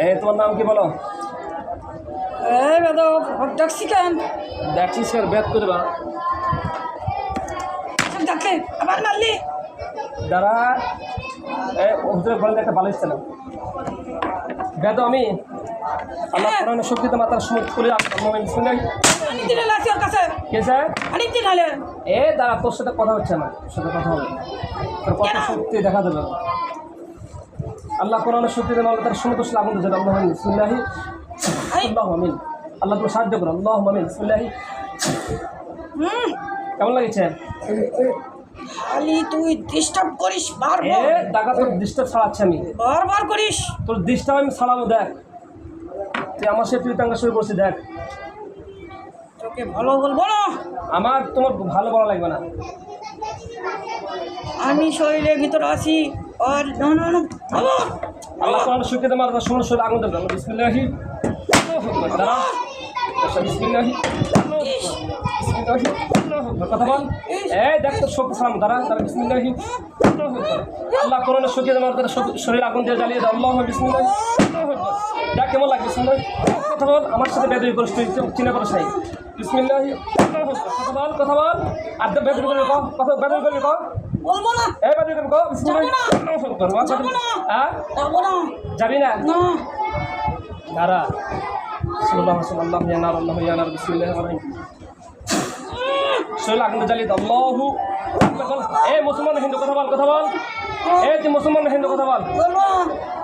এ তোমার নাম কি বলো? ডাকছি কেন ডাকলে আবার মারলি? এ হুজুরের একটা বালিশ ছিল। বেদ আমি শক্তিতে মাতার সময় খুলে কে স্যার? হলে। এ দাঁড়া তোর সাথে কথা হচ্ছে না তোর সাথে কথা হবে তোর কত শক্তি দেখা দেবে আল্লাহ কোরআনের মামলা তার সময় তোর আগুন দিয়েছে আল্লাহ বিসমিল্লাহি। আল্লাহ আমিন। আল্লাহ তুমি সাহায্য করো। আল্লাহ আমিন বিসমিল্লাহি। কেমন লাগছে? খালি তুই ডিস্টার্ব করিস এ বারবার টাকা তোর ডিস্টার্ব ছাড়াচ্ছে আমি। বারবার করিস। তোর ডিস্টার্ব আমি ছাড়াবো দেখ। তুই আমার সাথে তুই টাঙ্গা শুরু করছিস দেখ। তোকে ভালো বলব না আমার তোমার ভালো বলা লাগবে না। আমি শরীরের ভিতরে আছি আর না না না বাবা আল্লাহ তোমার সুখে তোমার সময় শরীর আগুন দেবে বিসমিল্লাহি। আচ্ছা, বিসমিল্লাহি। কথা আল্লাহ কোরআন শুকিয়ে মার তার শরীর আগুন দিয়ে জ্বালিয়ে দাও। আল্লাহ বিসমিল্লাহি। দেখ কেমন লাগে বিসমিল্লাহি। কথা বল আমার সাথে বেদবি করিস তুই চিনে পারিস নাই। বিসমিল্লাহি। কথা বল কথা বল। আর বেদবি করে কহ কথা বেদবি করে কহ বলব না। এই বেদবি করে কহ বিসমিল্লাহি। না। হ্যাঁ? যাব না। দাঁড়া। সাল্লাহ সাল্লাহ ইয়ানার আল্লাহ ইয়ানার বিসমিল্লাহ শরীর আগুন জ্বালিয়ে আল্লাহু এ মুসলমান হিন্দু, কথা বল কথা বল। এ তুই মুসলমান হিন্দু, কথা বল।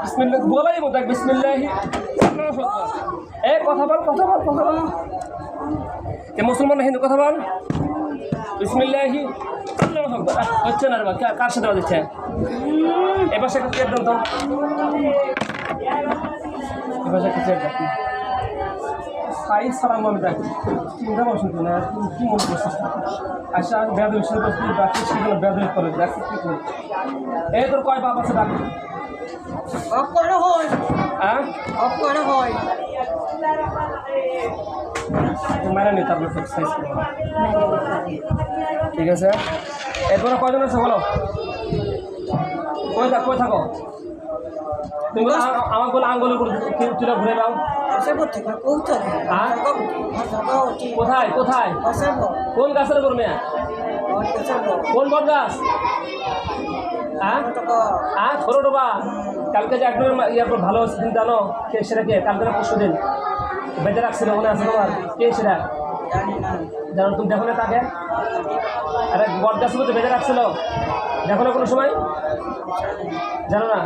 বিসমিল্লাহ বলাই মত বিসমিল্লাহি। এ কথা বল কথা বল, কথা হিন্দু, কথা বল। বিসমিল্লাহি। হচ্ছে না রে কার সাথে বাজছে এবার সে দেন তো। এবার সে কেটে দেন সাই সালাম আমি ডাকি চিন্তা করছেন তো না কি মনে করছিস আচ্ছা বেদ বিষয় করছি ডাকি সেগুলো বেদ করে ডাকি কি করে। এই তোর কয় বাপ আছে ডাকি অফ করে হয়। হ্যাঁ? অফ করে হয়। মেরে নি তারপরে তোর সাইজ ঠিক আছে? এরপরে কয়জন আছে বলো? কই থাক কই থাকো? তুমি বলো, আ- আমাকে বলে আঙ্গুল করে তুই ঘুরে দাও কৌতে হ্যাঁ? কোথায় কোথায়? কোন গাছের করবে কোন বট গাছ? হ্যাঁ? হ্যাঁ ছোটো ডোবা কালকে যে একজন ইয়ার পর ভালো দিন জানো কে সেটা কে? কালকে পরশু দিন বেঁচে রাখছিল মনে আছে তোমার? কে সেটা? জানি না। জানো তুমি দেখো না তাকে? আরে বট গাছ তো বেঁচে রাখছিল। দেখো না কোনো সময়? জানো না?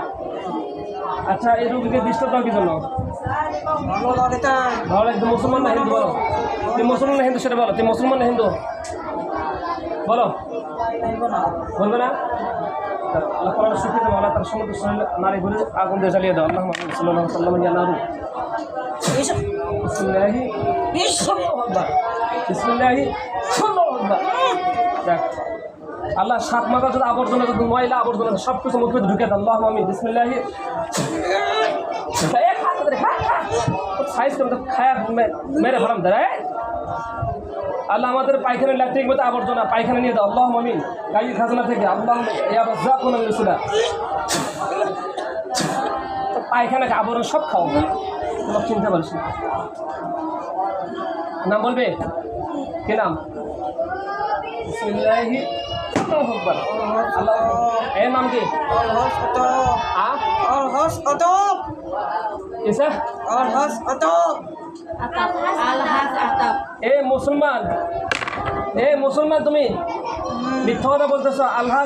আচ্ছা এই রুগীকে ডিস্টার্ব দাও কি জন্য? ভালো লাগবে মুসলমান না হিন্দু? বলো। তুই মুসলমান না হিন্দু সেটা বলো। তুমি মুসলমান না হিন্দু? বলো। বলবে না? আল্লাহ কোরআন শুকিয়ে দেবো আল্লাহ তার সমুদ্র নারী ঘুরে আগুন দিয়ে জ্বালিয়ে দাও। আল্লাহ মাহমুদ সাল্লাহ সাল্লাম নারু এইসব দেখ, আল্লাহ সাত মাথা যদি আবর্জনা, যদি ময়লা আবর্জনা সব কিছু মুখে ঢুকে দেন, আল্লাহ আমি বিসমিল্লাহি সাইজ মেরে ফেলাম দাঁড়া আল্লাহ আমাদের পায়খানা ইলেকট্রিক মতো আবর্জনা পায়খানা নিয়ে দাও, আল্লাহ আমিন গাড়ির খাজনা থেকে, আল্লাহ যা কোনো রসুলা পায়খানা আবরণ সব খাও তোমার চিনতে পারছি নাম বলবে? কি নাম? এ নাম কি? এ মুসলমান এ মুসলমান তুমি মিথ্যা কথা বলতেছো। আল্লাহ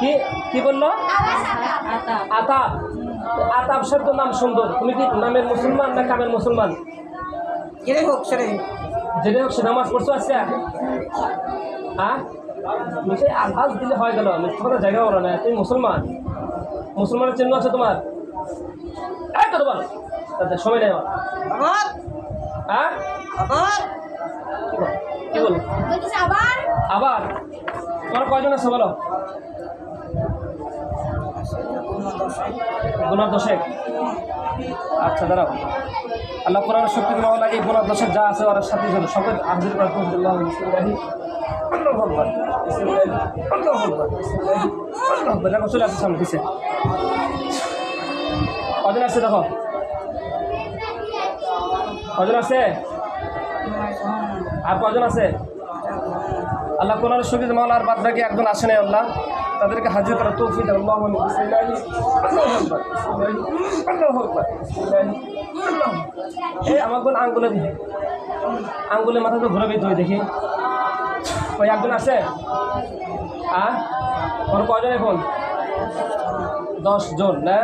কি কি বলল? আতাব। আতাব শব্দ নাম সুন্দর। তুমি কি নামের মুসলমান না কামের মুসলমান? কিরে হোক সেরে যেটা হোক সে নামাজ পড়ছো আজকে? হ্যাঁ? সেই আলহাজ দিলে হয়ে গেল। মিথ্যা কথা জায়গা বলো না। তুমি মুসলমান। মুসলমানের চিহ্ন আছে তোমার? এই কথা বল। সময় নেই আমার। আবার হ্যাঁ? কি বল? কি আবার? তোমার কয়জন আছে বলো? গুণার দশেক? আচ্ছা দাঁড়াও। আল্লাহ কোরআনের শক্তি দেওয়া লাগে গুণার দশেক যা আছে ওরা সাথে ছিল সকল হাজির চলে সামনে দিছে কজন আছে, দেখো? কজন আছে? আর কজন আছে? আল্লাহ কোরআন শরীর আর বাদ বাকি একজন আসে নাই, আল্লাহ। তাদেরকে হাজির করা তৌফিক আল্লাহ আকবার। এই আমার কোন আঙ্গুলে দিকে আঙ্গুলে মাথা তো ঘুরে হয়ে দেখি। ওই একজন আছে? আ? ওর কজন এখন? দশ জন না?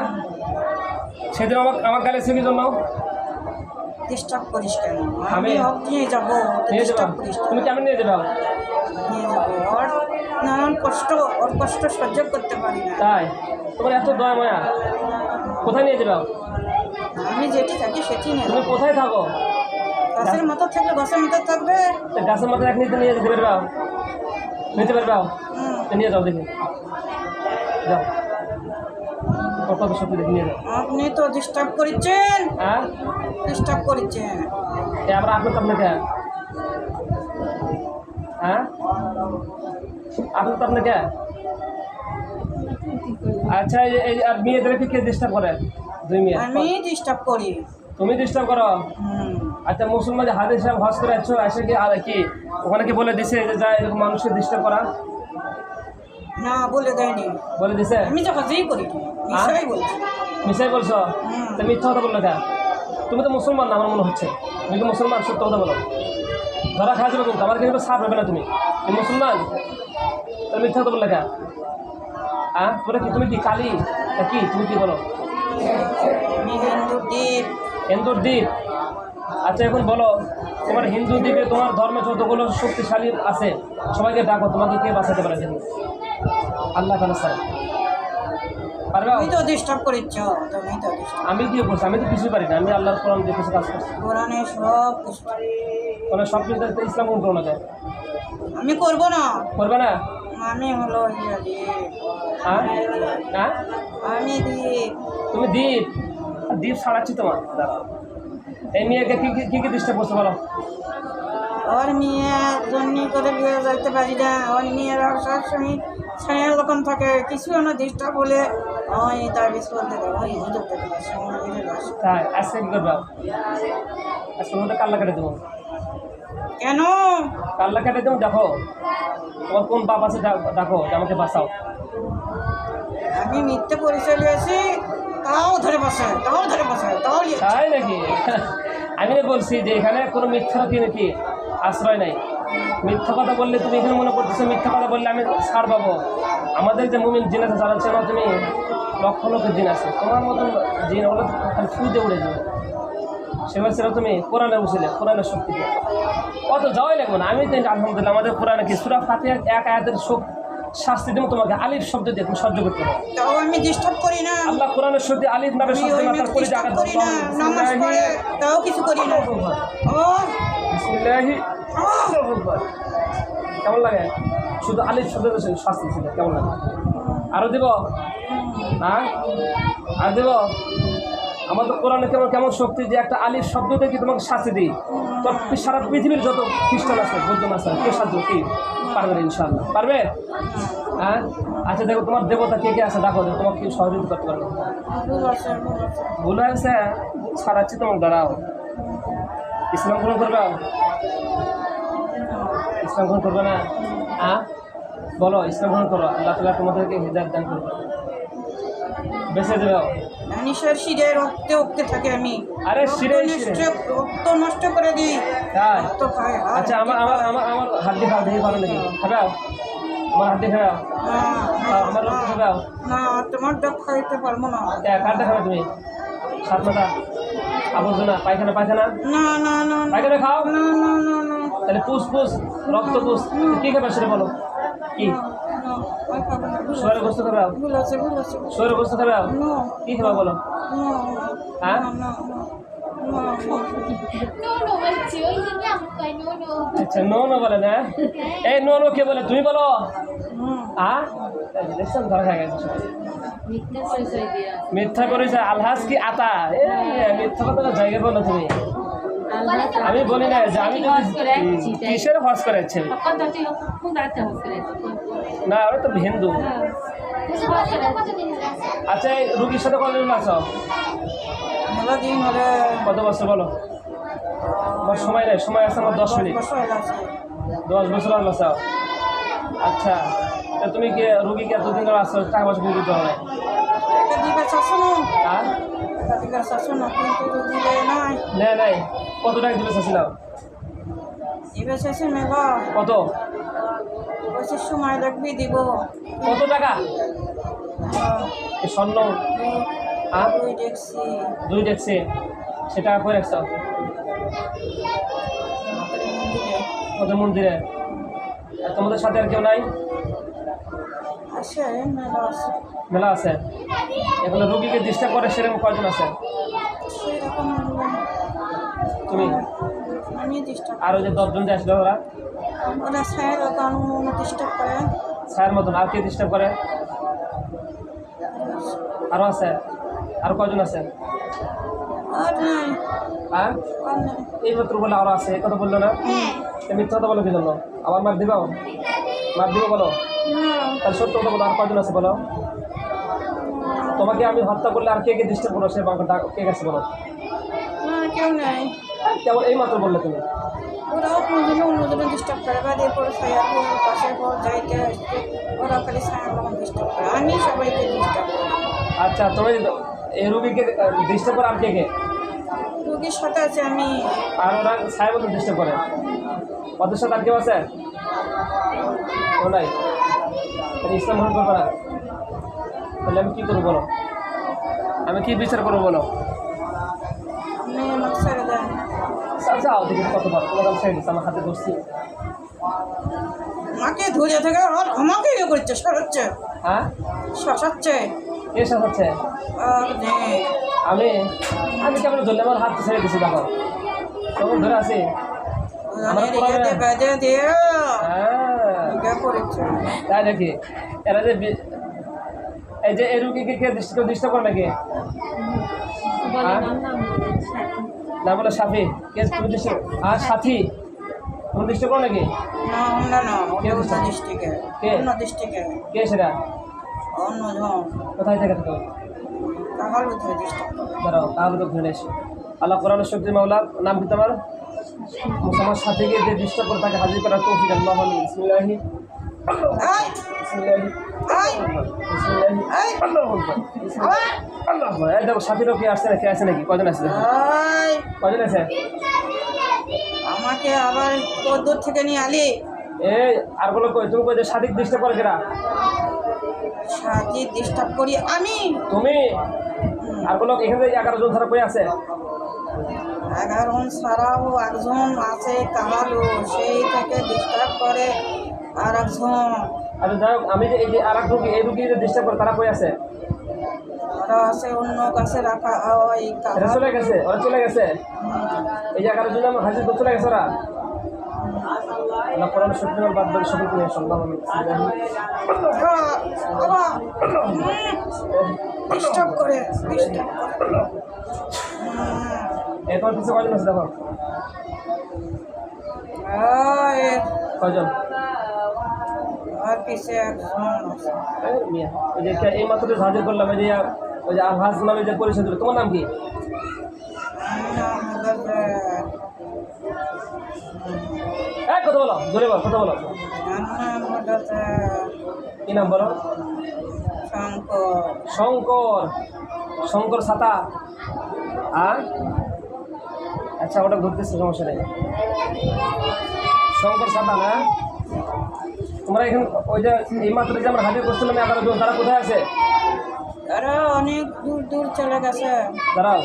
সেদিন আমার আমার গালে ছিল কি জন্য ডিস্টার্ব করিস কেন? আমি নিয়ে যাব? তুমি কেমন নিয়ে যাবে নিয়ে যাব। নানান কষ্ট ওর কষ্ট সহ্য করতে পারি না। তাই? তোমার এত দয়া মায়া। কোথায় নিয়ে যাবে আমি যেটি থাকি সেটি নিয়ে তুমি কোথায় থাকো? গাছের মতো থাকলে গাছের মতো থাকবে। গাছের মাথায় এক নিতে নিয়ে যেতে পারবে? নিতে পারবে? নিয়ে যাও দেখি। যাও। কত সত্যি দেখে নিয়ে যাও। আপনি তো ডিস্টার্ব করেছেন। হ্যাঁ? ডিস্টার্ব করেছেন। আমরা আপনার আপনাকে হ্যাঁ? আপনার তো আপনাকে। আচ্ছা এই মেয়েদেরকে কে ডিস্টার্ব করে? দুই মেয়ে। আমি ডিস্টার্ব করি। তুমি ডিস্টার্ব করো? আচ্ছা মুসলমান হাদিস সাহেব হজ করে এসে কি আর কি? ওখানে কি বলে দিছে যে যা এরকম মানুষকে ডিস্টার্ব করা? না বলে দেয়নি। বলে দিছে? আমি তো হজেই করি। বলছি। মিশাই বলছো। তো মিথ্যা কথা বলল কেন? তুমি তো মুসলমান না আমার মনে হচ্ছে। তুমি তো মুসলমান? সত্য কথা বলো। ধরা খাওয়া যাবে কিন্তু আমার কিন্তু সাফ হবে না তুমি মুসলমান? মিথ্যা কথা বললে কেন হ্যাঁ তোরা কি তুমি কি কালী? কি তুমি কি বলো? আমি হিন্দু দ্বীপ হিন্দুর দ্বীপ আচ্ছা এখন বলো তোমার হিন্দু দ্বীপে তোমার ধর্মে যতগুলো শক্তিশালী আছে সবাইকে ডাকো তোমাকে কে বাঁচাতে পারে দেখি। আল্লাহ তালা স্যার পারবে? তুমি তো ডিস্টার্ব করেছ তুমি তো আমি কি করছি? আমি তো কিছুই পারি না আমি আল্লাহর কোরআন দিয়ে কিছু কাজ করছি। কোরআনে সব কিছু। মানে সব কিছু ইসলাম কোন করোনা যায়। আমি করব না। করবে না? আমি হলো হ্যাঁ? হ্যাঁ? আমি দ্বীপ তুমি দ্বীপ দ্বীপ ছাড়াচ্ছি তোমার। দাঁড়াও। এই মেয়েকে কি কি- কি কি ডিস্টার্ব বলো? ওর মেয়ে জন্মি করে বিয়ে যাইতে পারি না। ওর মেয়েরা সবসময় ছায়া রকম থাকে। কিছু না ডিস্টার্ব হলে ওই তার বিস্কুল থেকে ওই হুজুর থেকে সময় বেড়ে যাস তাই আজকে কি করবে আজকে মধ্যে কাল্লা কেটে দেবো। কেন? কাল্লা কেটে দেবো দেখো। তোমার কোন বাপ আছে দেখো আমাকে বাঁচাও। আমি মিথ্যে পরিচয় নিয়েছি তাও ধরে বসে তাও ধরে বসে তাও তাই নাকি? আমি বলছি যে এখানে কোনো মিথ্যার কি নাকি আশ্রয় নাই। মিথ্যা কথা বললে তুমি এখানে মনে করতেছো মিথ্যা কথা বললে আমি ছাড় পাবো। আমাদের যে মুমিন জিন আছে যারা চেনো তুমি লক্ষ লক্ষ জিন আছে। তোমার মতন জিন ওগুলো খালি ফুঁতে উড়ে যাবে। সেবার সেটা তুমি কোরআনের উচিলে কোরআনের শক্তি অত যাওয়াই লাগবে না। আমি তো আলহামদুলিল্লাহ আমাদের কোরআনে কি সুরা ফাতে এক আয়াতের শোক শাস্তি দেবো তোমাকে? আলিফ শব্দ দিয়ে তুমি সহ্য করতে হবে আমি ডিস্টার্ব করি না। আল্লাহ কোরআনের শক্তি আলিফ নামে আমি শব্দ মাতার করে জায়গা করি না। নামাজ পড়ে তাও কিছু করি না। ও। বিসমিল্লাহি। কেমন লাগে? শুধু আলিফ শব্দ শাস্তি ছিল কেমন লাগে? আরও দিব? হ্যাঁ আর দিব? আমার তো কোরআনে কেমন কেমন শক্তি যে একটা আলিফ শব্দ থেকে তোমাকে শাস্তি দিই? তো সারা পৃথিবীর যত খ্রিস্টান আছে, বৌদ্ধ আছে, কে সাহায্য কি পারবে ইনশাল্লাহ পারবে? হ্যাঁ? আচ্ছা দেখো, তোমার দেবতা কে কে আছে? দেখো তোমাকে কি সহযোগিতা করতে পারবে? ভুল হয়েছে ছাড়াচ্ছি তোমাকে, দাঁড়াও। ইসলাম গ্রহণ করবে? ইসলাম গ্রহণ করবে না? হ্যাঁ? বলো, ইসলাম গ্রহণ করো। আল্লাহ তালা তোমাদেরকে হৃদয় দান করবে বেঁচে মানুষের শিরে রক্তে উঠতে থাকে আমি। আরে শিরে নষ্ট। রক্ত নষ্ট করে দিই। রক্ত খায় আচ্ছা আমার আমার আমার আমার খাও দেখি পারো নাকি খাবে? আমার খাবে? না, আমার রক্ত না। তোমার ডাক খাইতে পারব না। কারটা খাবে তুমি? সাত মাথা আবর্জনা পায়খানা পায়খানা? না না না না। পায়খানা খাও। না না না না। তাহলে পুষ পুষ রক্ত পুষ। কি খাবে সেটা বলো? কি? গোস্ত খাবে গোস্ত খাবে খাবে বলো? হ্যাঁ? না না না No, no, বলছি ওই জন্য আমি কই নো নো আচ্ছা নো নো বলে না এই নো নো কে বলে? তুমি বলো। আ? ধরা গেছে মিথ্যা পরিচয় আলহাস কি আতা? এ মিথ্যা কথা জায়গা বলো তুমি। আমি বলি না যে আমি কিসের হজ করাচ্ছে না ওরা তো হিন্দু আচ্ছা রুগীর সাথে কতদিন আছো? দিন হলে কত বছর বলো? আমার সময় নেই সময় আছে আমার দশ মিনিট। দশ বছর হলো স্যার আচ্ছা তা তুমি কি রুগীকে এতদিন ধরে আসছো টাকা পয়সা দিতে হবে দিলে নাই না? নাই কত টাকা দিবে চাচ্ছিলাম শেষে মেলা। কত? বলছে সময় লাগবে দিব। কত টাকা? স্বর্ণ? আর দুই দেখছে সেটা করে রাখছো মন্দিরে। তোমাদের সাথে আর কেউ নাই? আছে মেলা আছে। মেলা আছে। এগুলো রুগীকে ডিস্টার্ব করে সেরকম কয়জন আছে? তুমি? আর ওই যে দশজন যে আসলে ওরা? ওরা ডিস্টার্ব করে। মতন আর কে ডিস্টার্ব করে? আরও আছে? আর কয়জন আছে? আর নাই। আর আর এই মাত্র বলে আরও আছে কথা বলল না? এ মিথ্যা কথা বলো কি জন্য? আবার মার দিবাও? মার দিব বলো? তাহলে সত্য কথা বলো আর কয়জন আছে বলো? তোমাকে আমি হত্যা করলে আর কে কে ডিস্টার্ব করো সে কে গেছে বলো? না কেউ নাই। কেবল এই মাত্র বললে তুমি। ওরাও অন্যজনে ডিস্টার্ব করে বা এরপর ছায়ার পর পাশের পর যাইতে ওরা খালি ডিস্টার্ব করে। আমি সবাইকে ডিস্টার্ব করি। আচ্ছা তুমি এই রুগীকে ডিস্টার্ব করে আর কে কে? রুগীর সাথে আছে আমি। আর ওরা মতন ডিস্টার্ব করে। ওদের সাথে আর কেউ আছে? ও নাই। ইসলাম গ্রহণ করবে না। তাহলে আমি কী করব বলো? আমি কি বিচার করব বলো? যাও দেখি কত বার। তোমার আমি আমার হাতে আমাকে ধরে থেকে আর আমাকে ইয়ে করছে সরাচ্ছে। হ্যাঁ? কে আমি? আমি কেমন ধরলে? আমার হাত ছেড়ে দিচ্ছি দেখো তখন ধরে আছি? হ্যাঁ। ইয়ে করেছে। তাই নাকি? এরা যে এই যে এই রুগীকে কে দৃষ্টি কেউ ডিস্টার্ব করে নাকি? হ্যাঁ? না বলে সাথী। কে তুমি দৃষ্টি আর সাথী। তুমি দৃষ্টি করো নাকি? না অন্য না কে কে? কে সেটা? কোথায় থেকে থাকো? দাঁড়াও তাহলে তো ঘুরে এসো। আল্লাহ কোরআন শক্তি মাওলার নাম কি তোমার? মুসলমান সাথীকে যে ডিস্টার্ব করে তাকে হাজির করার তৌফিক আল্লাহ বিসমিল্লাহি। বিসমিল্লাহি। দেখো সাথীরাও কি আসছে নাকি আছে নাকি কজন আছে কজন আছে আমাকে আবার কদ্দূর থেকে নিয়ে আলি? এই আর বলো কই তুমি কই যে ডিস্টার্ব করে কেনা সাথে ডিস্টার্ব করি আমি? তুমি আর বলো এখানে এগারো জন ধরা কই আছে এগারো ছাড়াও একজন আছে কাহালু সেই ডিস্টার্ব করে আর একজন আচ্ছা যাই হোক আমি যে এই যে আর এক রুগী এই রুগী যে ডিস্টার্ব করে তারা কই আছে? ওরা আছে অন্য কাছে রাখা ওই এরা চলে গেছে? ওরা চলে গেছে? এই যে এগারো জন হাজির চলে গেছে ওরা? আল্লাহ কোরআন শক্তি বাদ বাকি সকলকে নিয়ে সন্ধ্যা হবে ডিস্টার্ব করে এরপর কিছু কজন আছে দেখো? কজন আর এই ওই যে এই মাত্র যে হাজির করলাম এই যে ওই যে আভাস নামে যে পরিচয় দিল তোমার নাম কি? এক কথা বলো জোরে বল কথা বলো। কি নাম বলো? শঙ্কর। শঙ্কর। শঙ্কর সাতা। আর? আচ্ছা ওটা ঘুরতেছে সমস্যা নেই। শঙ্কর সাতা না তোমরা এখানে ওই যে এই মাত্র যে আমরা হাজির করছিলাম এগারো জন তারা কোথায় আছে? তারা অনেক দূর দূর চলে গেছে। দাঁড়াও।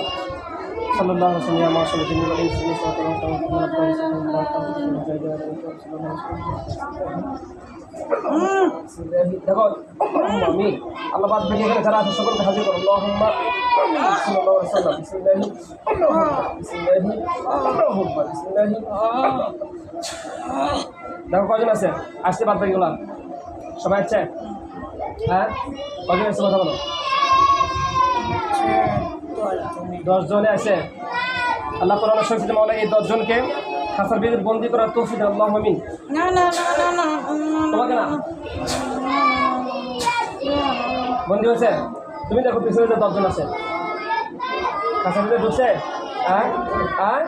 যারা সকলকে দেখো কজন আছে? আসতে বাকি সবাই আছে? হ্যাঁ? কজন আছে? কথা বলো। দশ জনে আছে। আল্লাহ কোরআন শহীদ মাওলা এই দশজনকে খাসার বিরুদ্ধে বন্দি করার তৌফিক আল্লাহ আমিন। তোমাকে না? বন্দি হয়েছে? তুমি দেখো পিছনে যে দশজন আছে। খাসার ভিতরে ঢুকছে? হ্যাঁ হ্যাঁ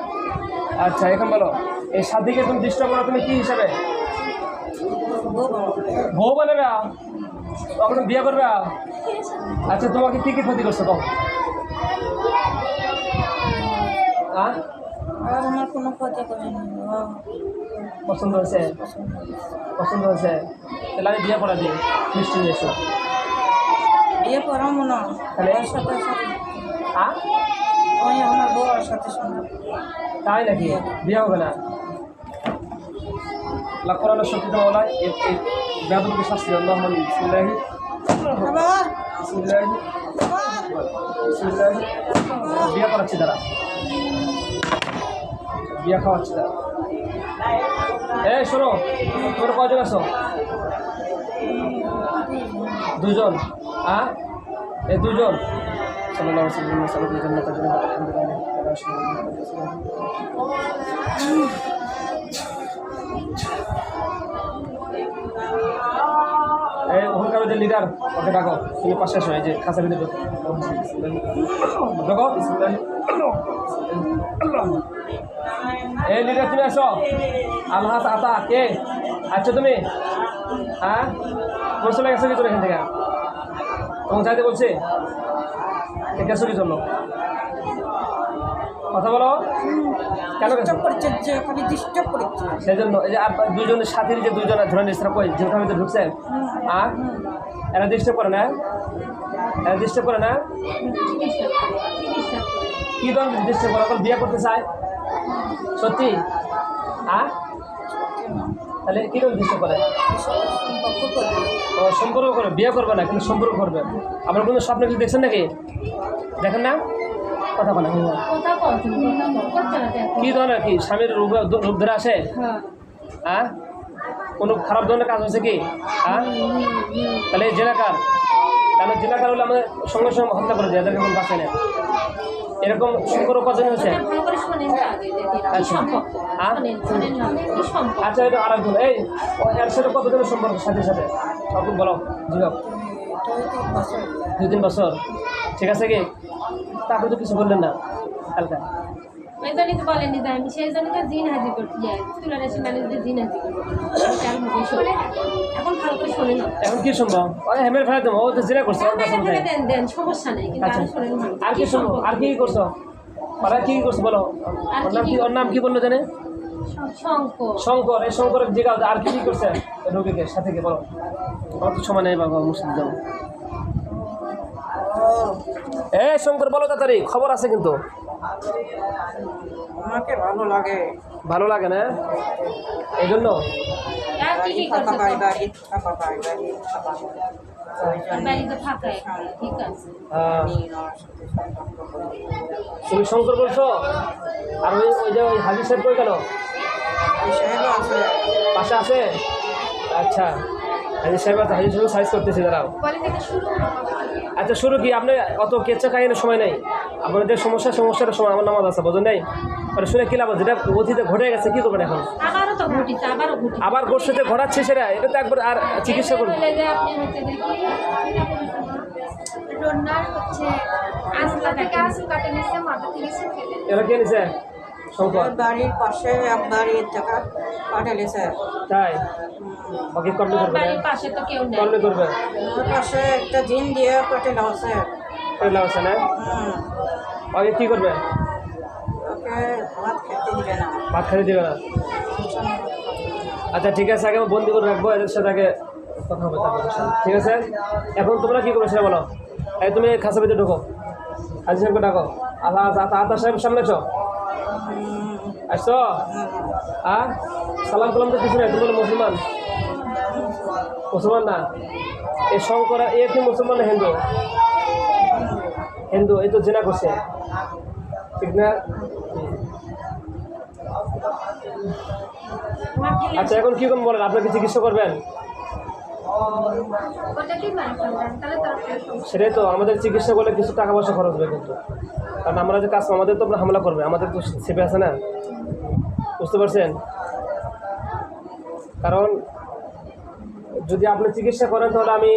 আচ্ছা এখন বলো এই সাথীকে তুমি ডিস্টার্ব করো তুমি কি হিসাবে? বউ বানাবে? তখন বিয়ে করবে আচ্ছা তোমাকে কি কি ক্ষতি করছে তখন হ্যাঁ আর আমার কোনো ক্ষতি করেনি পছন্দ হয়েছে? পছন্দ হয়েছে? তাহলে আমি বিয়ে করা দিই মিষ্টি নিয়ে এসো। বিয়ে করাবো না তাহলে? সাথে সাথে। হ্যাঁ ওই আমার বউর সাথে সঙ্গে। তাই নাকি? বিয়ে। হবে না। লাখ করানোর শক্তি তো বলা বেদনকে শাস্তি আল্লাহ বিসমিল্লাহি। আবার বিসমিল্লাহি। বিসমিল্লাহি বিয়ে করাচ্ছি তারা বিয়ে খাওয়াচ্ছি তারা এ শোনো তোর কজন আছো দুজন হ্যাঁ এ দুজন সাল্লাল্লাহু ওখানকার যে লিডার ওকে ডাকো। তুমি পাশে আসো, এই যে খাঁচা ভিতরে ঢোকো। এই লিডার তুমি আসো। আল্লাহ আতা, কে? আচ্ছা তুমি? হ্যাঁ? কোন চলে গেছে ভিতরে এখান থেকে? তোমার চাইতে বলছি? কে চুরির জন্য? কথা বলো। কেন সেই জন্য এই যে দুজনের সাথীর যে দুজন ধরে নিচ্ছে কই? ভিতরে ঢুকছে? হ্যাঁ এরা ডিস্টার্ব করে না? এরা ডিস্টার্ব করে না? কি ধরনের ডিস্টার্ব করে? বিয়ে করতে চায়? সত্যি? হ্যাঁ তাহলে কি ধরনের ডিস্টার্ব করে? সম্পর্ক করবে। বিয়ে করবে না কিন্তু সম্পর্ক করবে। আপনার কোনো স্বপ্ন কিছু দেখছেন নাকি? দেখেন না? কথা বলে কি ধরনের কি? স্বামীর রূপ রূপ ধরে আসে? হ্যাঁ। হ্যাঁ কোনো খারাপ ধরনের কাজ হয়েছে কি? হ্যাঁ তাহলে এই জেলাকার কারণ জেলাকার হলে আমাদের সঙ্গে সঙ্গে হত্যা করে দেয় এদেরকে কোনো বাঁচে না এরকম সম্পর্ক কজন হয়েছে? আচ্ছা। আচ্ছা এটা আরেকজন এই ও এর সাথে কতজনের সম্পর্ক? সাথে সাথে। সব বলো দুই দুই তিন বছর। ঠিক আছে কি? তাকে তো কিছু বললেন না। হালকা। ওই জন্যই তো বলেনি যে আমি সেই জন্য তো দিন হাজির করতে যাই। তুলার এসে ম্যানেজদের দিন হাজির করতে এখন ভালো করে শোনেন না। এখন কি হেমের ফেলে দেবো ও তো জিরা করছে দেন দেন দেন সমস্যা নেই কিন্তু আচ্ছা। আর শোনেন আর কি শুনব? আর কি করছ? ওরা কি করছ বলো? ওর নাম কি ওর নাম কি বলল জানে? শঙ্কর। এই শঙ্করের আর কি করছে? রোগীকে সাথে কি বলো। আমার তো সময় নেই বাবা যাব। এই শঙ্কর বলো তাড়াতাড়ি খবর আছে কিন্তু। আমাকে ভালো লাগে। ভালো লাগে না? এই জন্য সম্পর্ক করি তুমি শঙ্কর বলছো? আর ওই ওই যে ওই হাজির সাহেব কই গেল? আছে। পাশে আছে? আচ্ছা। হাজির সাহেব আছে হাজির সাহেব সাইজ করতেছি দাঁড়াও। আচ্ছা শুরু কি? আপনি অত কেচ্চা খাইয়ের সময় নেই। আপনাদের সমস্যা সমস্যার সময় আমার নামাজ আছে বোঝেন নেই? মানে শুনে কি লাভ যেটা অতীতে ঘটে গেছে কি করবেন এখন? আবার গোর সাথে ঘটাচ্ছে সেটা এটা তো একবার আর চিকিৎসা করবে বলে যে আপনি হচ্ছে দেখি রন্নার হচ্ছে আসলা থেকে আসল কাটে নিছে কে বাড়ির পাশে টাকা পাঠালেছে তাই? বাকি কর্মী করবে? বাড়ির পাশে তো কেউ নেই। কর্মী করবে? পাশে একটা জিন দিয়ে পাঠাল আছে না? আগে কি করবে? ওকে ভাত খেতে দিবে না। ভাত খাইতে দিবে না? আচ্ছা ঠিক আছে আগে আমি বন্দি করে রাখব এদের সাথে আগে কথা হবে তারপর ঠিক আছে? এখন তোমরা কি করবে সেটা বলো। এই তুমি খাসা ভিতরে ঢোকো। হাজি সাহেবকে ডাকো। আল্লাহ আতা সাহেব সামনে হুম, আসছো। হ্যাঁ সালাম কালাম তো কিছু নেই তুমি মুসলমান। মুসলমান না? এই শঙ্কর এ কি মুসলমান না হিন্দু? হিন্দু এই তো জেনা করছে। ঠিক না? আচ্ছা এখন কি করবেন বলেন? আপনাকে চিকিৎসা করবেন? সেটাই তো আমাদের চিকিৎসা করলে কিছু টাকা পয়সা খরচ হবে কিন্তু। কারণ আমরা যে কাজ আমাদের তো হামলা করবে, আমাদের তো সেপে আছে না? বুঝতে পারছেন? কারণ যদি আপনি চিকিৎসা করেন, তাহলে আমি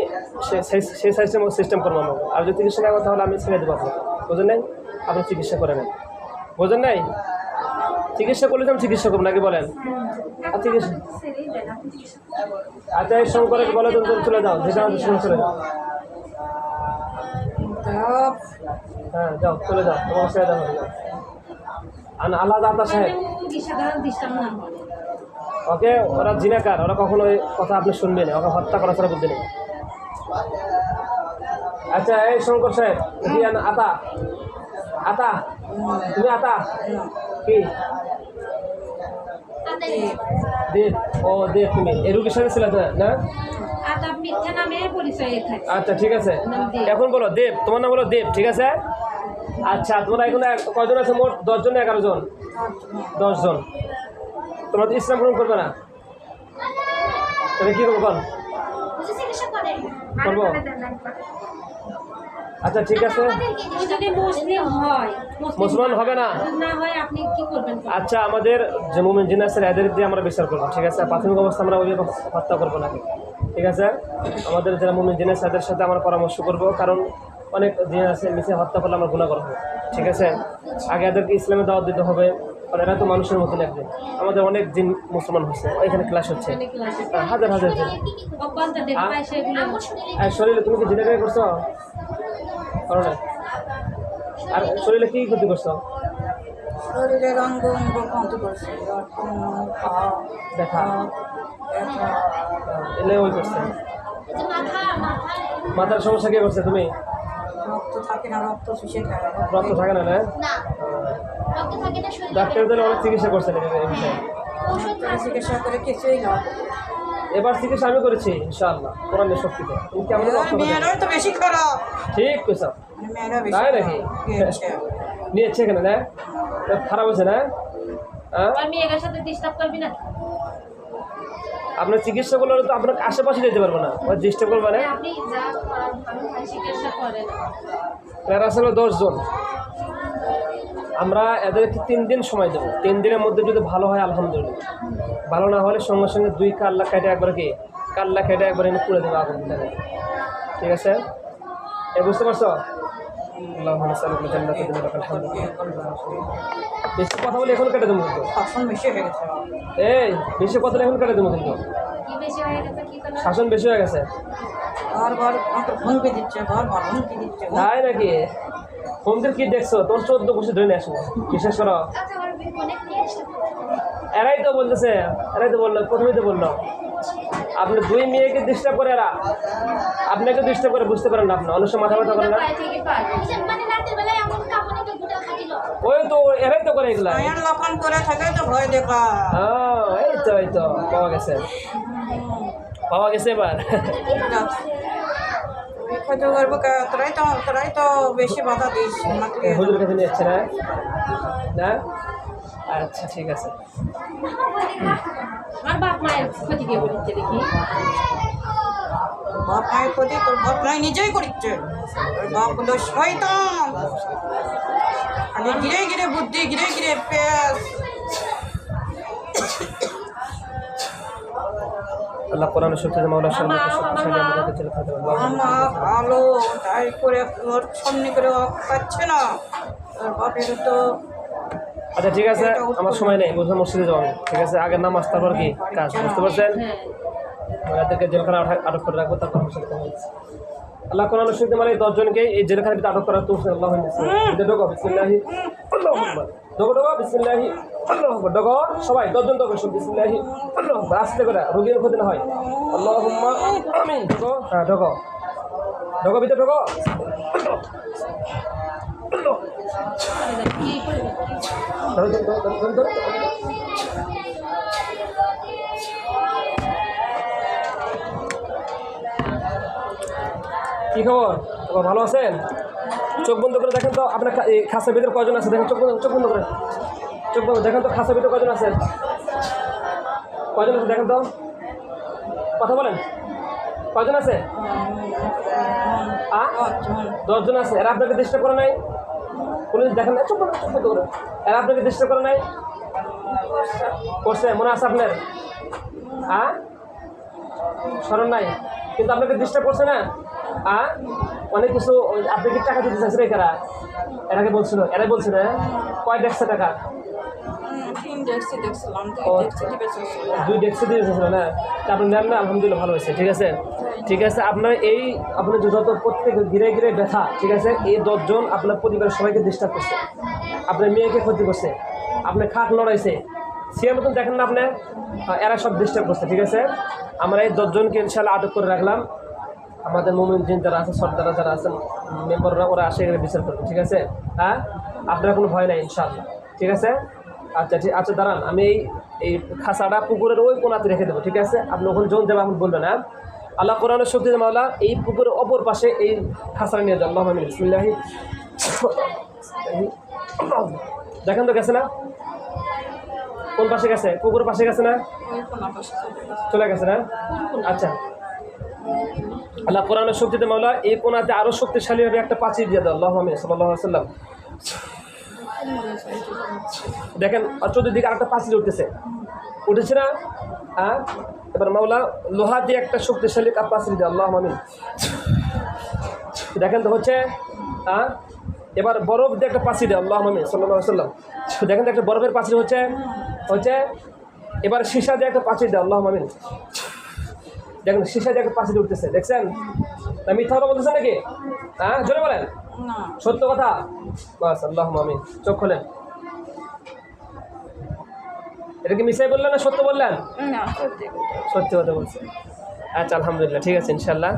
সেই সেই সিস্টেম করব আমাকে আর যদি চিকিৎসা না করেন, তাহলে আমি ছেড়ে দেবো আপনাকে। বুঝেন নাই? আপনি চিকিৎসা করে নেন বুঝেন নাই? চিকিৎসা করলে তো আমি চিকিৎসা করব, নাকি বলেন? আর চিকিৎসা আচ্ছা এই শঙ্করের বলে চলে যাও যেটা আমাদের চলে যাও হ্যাঁ যাও চলে যাও তোমার আর আলাদা আপনার সাহেব না ওকে ওরা জিনাকার ওরা কখনো কথা আপনি শুনবেন ওকে হত্যা করা ছাড়া বুঝতে নেই আচ্ছা এই শঙ্কর সাহেব রিয়ান আতা। আতা তুমি আতা? কি? দেব ও দেব তুমি। এই রুগীর সাথে ছিল না? মিথ্যা নামে পরিচয় আচ্ছা ঠিক আছে। এখন বলো দেব তোমার নাম বলো দেব ঠিক আছে? আচ্ছা তোমরা এখানে কয়জন আছে? মোট দশজন না এগারো জন? দশজন। তোমরা তো ইসলাম গ্রহণ করবে না? তাহলে কী করব বল? করব। আচ্ছা ঠিক আছে। মুসলিম হয় মুসলমান হবে না? না হয় আপনি কি করবেন? আচ্ছা আমাদের যে মুমিন জিন আছে এদের দিয়ে আমরা বিচার করব ঠিক আছে? প্রাথমিক অবস্থা আমরা ওই হত্যা করব না। ঠিক আছে? আমাদের যারা মুমিন জিন আছে এদের সাথে আমরা পরামর্শ করব কারণ অনেক জিন আছে মিশে হত্যা করলে আমরা গুণা করব ঠিক আছে? আগে এদেরকে ইসলামে দাওয়াত দিতে হবে কারণ এরা তো মানুষের মতন একদিন আমাদের অনেক জিন মুসলমান হচ্ছে। এখানে ক্লাস হচ্ছে। হাজার হাজার জিন। আর শরীরে তুমি কি জিনেগারি করছ? করো না আর শরীরে কি ক্ষতি করছ? শরীরের অঙ্গ অঙ্গ কত করছে। রক্ত, পা, দেখা ব্যথা, এলে ওই করছে। মাথার সমস্যা কি করছে তুমি? রক্ত থাকে না রক্ত শুষে খায়। রক্ত থাকে না না? ডাক্তার অনেক চিকিৎসা করছেন এই বিষয়ে। চিকিৎসা করে কিছুই লাভ এবার চিকিৎসা আমি করেছি ইনশাআল্লাহ কোরআনের শক্তিতে তুমি কেমন থাকে? তো বেশি খারাপ। ঠিক কইছো। মানে তাই নাকি? নিয়েছে এখানে না? খারাপ হয়েছে না? আপনার চিকিৎসা করলে তো আপনার আশেপাশে যেতে পারব না। ডিস্টার্ব করবে না? আসলে দশজন আমরা এদেরকে তিন দিন সময় দেবো। তিন দিনের মধ্যে যদি ভালো হয় আলহামদুলিল্লাহ। ভালো না হলে সঙ্গে সঙ্গে দুই কাল্লা কেটে একবারে কি কাল্লা কেটে একবার এনে পুড়ে দেবো আগুন ঠিক আছে? এ বুঝতে পারছ? জান্নাতি। বেশি কথা বলে এখন কেটে দেবো কিন্তু। শাসন বেশি হয়ে গেছে। এই বেশি কথা এখন কেটে দেবো কিন্তু। কি বেশি গেছে কি করলাম শাসন বেশি হয়ে গেছে। বারবার হুমকি দিচ্ছে বারবার হুমকি দিচ্ছে। তাই নাকি? হোমদের কি দেখছ? তোর চোদ্দ বসে ধরে নিয়ে আসব বিশেষ করো। এরাই তো বলতেছে এরাই তো বলল প্রথমেই তো বলল। আপনি দুই মেয়েকে ডিস্টার্ব করে এরা। আপনাকে ডিস্টার্ব করে বুঝতে পারেন না আপনি অনেক সময় মাথা ব্যথা করেন না। ওই তো এরাই তো করে এগুলা। করে থাকে তো ভয় দেখা। হ্যাঁ এই তো এই তো পাওয়া গেছে। পাওয়া গেছে এবার। করব তোরাই তো তোরাই তো বেশি বাধা দিস হুজুর কাছে নিয়ে যাচ্ছে না? না? আচ্ছা ঠিক আছে। আর বাপ মায়ের ক্ষতি কে দেখি? বাপ মায়ের প্রতি তোর বাপ নিজেই করিচ্ছে। বাপ হলো শয়তান। খালি গিরে গিরে বুদ্ধি গিরে গিরে পেস আল্লাহ মাওলা শক্তিশালী আমাদেরকে থাকতে হবে। আমা ভালো তাই করে ওর সামনে করে পাচ্ছে না। তোর বাপের তো আচ্ছা ঠিক আছে আমার সময় নেই বুঝলাম মসজিদে যাব ঠিক আছে আগের নামাজ তারপর কি কাজ? বুঝতে পারছেন? হ্যাঁ। এদেরকে জেলখানা আটক- করে রাখব তারপর আল্লাহ কোরআন শক্তি মানে দশজনকে এই জেলখানার ভিতরে আটক করা তো আল্লাহ ঢোকো বিসমিল্লাহি আল্লাহ আকবার। ঢোকো ঢোকো বিসমিল্লাহি আল্লাহ আকবার। ঢোকো সবাই দশজন ঢোকো সব বিসমিল্লাহি আল্লাহ আকবার। আস্তে করে রোগীর ক্ষতি না হয়। আল্লাহ আমিন। ঢোকো হ্যাঁ ঢোকো ঢোকো, ভিতরে ঢোকো। কি খবর? ভালো আছেন? চোখ বন্ধ করে দেখেন তো, আপনার খাসের ভিতরে কজন আছে? দেখেন, চোখ বন্ধ চোখ বন্ধ করে। চোখ বন্ধ, দেখেন তো, খাসের ভিতরে কজন আছে? কজন আছে দেখেন তো? কথা বলেন। কজন আছে? দশজন আছে। এরা আপনাকে ডিস্টার্ব করে নাই? কোনো দেখেন না চুপ চুপ করুন এরা আপনাকে ডিস্টার্ব করে নাই? করছে মনে আছে আপনার? হ্যাঁ স্মরণ নাই? কিন্তু আপনাকে ডিস্টার্ব করছে না? হ্যাঁ অনেক কিছু আপনি কি টাকা দিতে চাইছেন এরা এরাকে বলছিল এরাই বলছিল হ্যাঁ? কয় দেখছে টাকা? দুই ডেক্সে দিয়ে দিয়েছিল না? তা আপনি নেন না? আলহামদুলিল্লাহ ভালো হয়েছে ঠিক আছে? ঠিক আছে? আপনার এই আপনার যত প্রত্যেক গিরে গিরে ব্যথা ঠিক আছে? এই দশজন আপনার পরিবারের সবাইকে ডিস্টার্ব করছে। আপনার মেয়েকে ক্ষতি করছে। আপনার খাট লড়াইছে সে মতন দেখেন না আপনি? আহ, এরা সব ডিস্টার্ব করছে ঠিক আছে? আমরা এই দশজনকে ইনশাল্লাহ আটক করে রাখলাম। আমাদের মোমিন জিন যারা আছে সর্দারা যারা আছেন মেম্বাররা ওরা আসে এখানে বিচার করবে ঠিক আছে? হ্যাঁ? আপনার কোনো ভয় নাই ইনশাল্লাহ ঠিক আছে? আচ্ছা ঠিক আচ্ছা দাঁড়ান আমি এই খাসাটা পুকুরের ওই কোনাতে রেখে দেবো ঠিক আছে? আপনি ওখানে যখন যাবেন আপনি বলবেন হ্যাঁ? আল্লাহ কোরআনের শক্তি মাওলা, এই পুকুরের অপর পাশে এই খাসাটা নিয়ে যান। আল্লাহ আমিন, বিসমিল্লাহি। দেখেন তো গেছে না? কোন পাশে গেছে? পুকুরের পাশে গেছে না? চলে গেছে। না? আচ্ছা। আল্লাহ কোরআনের শক্তিতে মাওলা, এই কোনাতে আরও শক্তিশালী হবে একটা পাঁচিল দিয়ে দাও আল্লাহ সাল্লাম দেখেন চতুর্দিকে আরেকটা পাঁচিল উঠতেছে। উঠেছে না? হ্যাঁ এবার মাওলা লোহা দিয়ে একটা শক্তিশালী কাপ পাঁচিল দিয়ে আল্লাহ আমিন দেখেন তো হচ্ছে হ্যাঁ এবার বরফ দিয়ে একটা পাঁচিল দেয় আল্লাহ আমিন সাল্লাহ সাল্লাম দেখেন তো একটা বরফের পাঁচিল হচ্ছে হচ্ছে, এবার সীসা দিয়ে একটা পাঁচিল দেয় আল্লাহ আমিন দেখেন, সীসা দিয়ে একটা পাঁচিল উঠতেছে, দেখছেন? না মিথ্যা কথা বলতেছে নাকি? হ্যাঁ জোরে বলেন। সত্য কথা? বাস আল্লাহ মামিন চোখ খোলেন। এটা কি মিশাই বললেন না সত্য বললেন? সত্যি কথা। বলছেন। আচ্ছা আলহামদুলিল্লাহ ঠিক আছে ইনশাল্লাহ